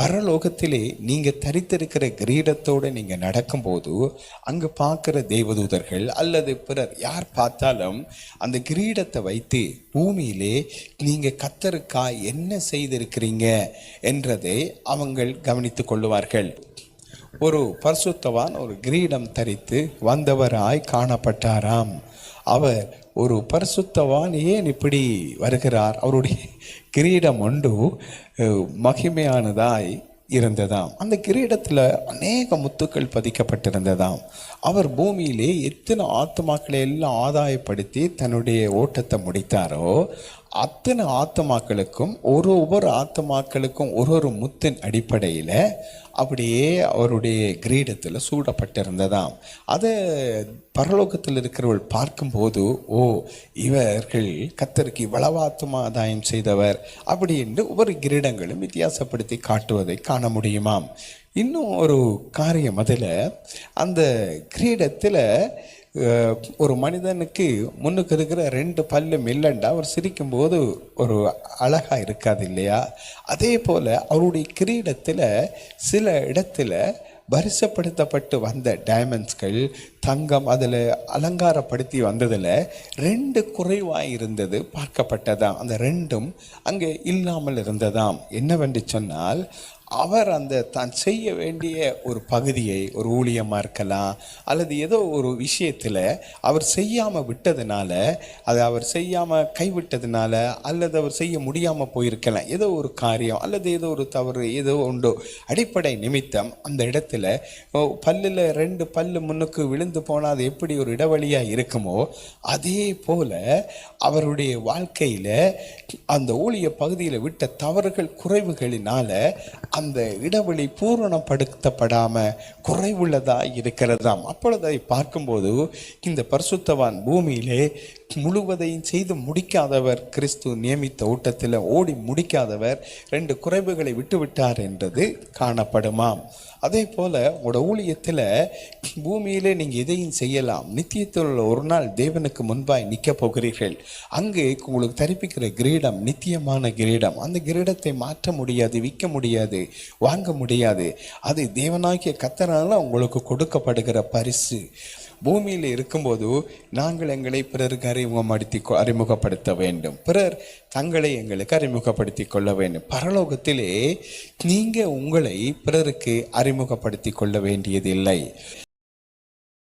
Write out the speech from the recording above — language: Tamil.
பரலோகத்திலே நீங்கள் தரித்திருக்கிற கிரீடத்தோடு நீங்கள் நடக்கும்போது அங்கே பார்க்குற தேவதூதர்கள் அல்லது பிறர் யார் பார்த்தாலும் அந்த கிரீடத்தை வைத்து பூமியிலே நீங்கள் கத்தருக்காய் என்ன செய்திருக்கிறீங்க என்றதை அவங்கள் கவனித்து கொள்ளுவார்கள். ஒரு பரிசுத்தவான் ஒரு கிரீடம் தரித்து வந்தவராய் காணப்பட்டாராம். அவர் ஒரு பரிசுத்தவான் ஏன் இப்படி வருகிறார். அவருடைய கிரீடம் ஒன்று மகிமையானதாய் இருந்ததாம். அந்த கிரீடத்தில் அநேக முத்துக்கள் பதிக்கப்பட்டிருந்ததாம். அவர் பூமியிலே எத்தனை ஆத்துமாக்களை எல்லாம் ஆதாயப்படுத்தி தன்னுடைய ஓட்டத்தை முடித்தாரோ அத்தனை ஆத்துமாக்களுக்கும் ஒரு ஒவ்வொரு ஆத்துமாக்களுக்கும் ஒரு ஒரு முத்தின் அடிப்படையில் அப்படியே அவருடைய கிரீடத்தில் சூடப்பட்டிருந்ததாம். அதை பரலோகத்தில் இருக்கிறவள் பார்க்கும்போது ஓ இவர்கள் கத்தருக்கு இவ்வளவு செய்தவர் அப்படி என்று ஒவ்வொரு கிரீடங்களும் வித்தியாசப்படுத்தி காட்டுவதை காண முடியுமாம். இன்னும் ஒரு காரியம் அதில். அந்த கிரீடத்தில் ஒரு மனிதனுக்கு முன்னுக்கு இருக்கிற ரெண்டு பல்லும் இல்லைண்டா. அவர் சிரிக்கும்போது ஒரு அழகாக இருக்காது இல்லையா? அதே போல் அவருடைய கிரீடத்தில் சில இடத்துல வரிசைப்படுத்தப்பட்டு வந்த டைமண்ட்ஸ்கள் தங்கம் அதில் அலங்காரப்படுத்தி வந்ததில் ரெண்டு குறைவாக இருந்தது பார்க்கப்பட்டதாம். அந்த ரெண்டும் அங்கே இல்லாமல் இருந்ததாம். என்னவென்று சொன்னால் அவர் அந்த தான் செய்ய வேண்டிய ஒரு பகுதியை ஒரு ஊழியமாக இருக்கலாம் அல்லது ஏதோ ஒரு விஷயத்தில் அவர் செய்யாமல் விட்டதுனால அதை அவர் செய்யாமல் கைவிட்டதுனால அல்லது அவர் செய்ய முடியாமல் போயிருக்கலாம். ஏதோ ஒரு காரியம் அல்லது ஏதோ ஒரு தவறு ஏதோ உண்டோ அடிப்படை நிமித்தம் அந்த இடத்துல பல்லில் ரெண்டு பல்லு முன்னுக்கு விழுந்து போனால் அது எப்படி ஒரு இடைவெளியாக இருக்குமோ அதே போல் அவருடைய வாழ்க்கையில் அந்த ஊழிய பகுதியில் விட்ட தவறுகள் குறைவுகளினால் அந்த இடைவெளி பூரணப்படுத்தப்படாமல் குறைவுள்ளதாக இருக்கிறதாம். அப்பொழுது பார்க்கும்போது இந்த பரிசுத்தவான் பூமியிலே முழுவதையும் செய்து முடிக்காதவர் கிறிஸ்து நியமித்த ஓட்டத்தில் ஓடி முடிக்காதவர் ரெண்டு குறைவுகளை விட்டுவிட்டார் என்றது காணப்படுமாம். அதே போல் உங்களோட ஊழியத்தில் பூமியிலே நீங்கள் எதையும் செய்யலாம். நித்தியத்தில் உள்ள ஒரு நாள் தேவனுக்கு முன்பாய் நிற்கப் போகிறீர்கள். அங்கு உங்களுக்கு தரிப்பிக்கிற கிரீடம் நித்தியமான கிரீடம். அந்த கிரீடத்தை மாற்ற முடியாது விற்க முடியாது வாங்க முடியாது. அது தேவனாகிய கத்தனால உங்களுக்கு கொடுக்கப்படுகிற பரிசு. பூமியில் இருக்கும்போது நாங்கள் எங்களை பிறருக்கு அறிமுகப்படுத்தி கொ- அறிமுகப்படுத்த வேண்டும். பிறர் தங்களை எங்களுக்கு அறிமுகப்படுத்தி கொள்ள வேண்டும். பரலோகத்திலே நீங்கள் உங்களை பிறருக்கு அறிமுகப்படுத்தி கொள்ள வேண்டியதில்லை.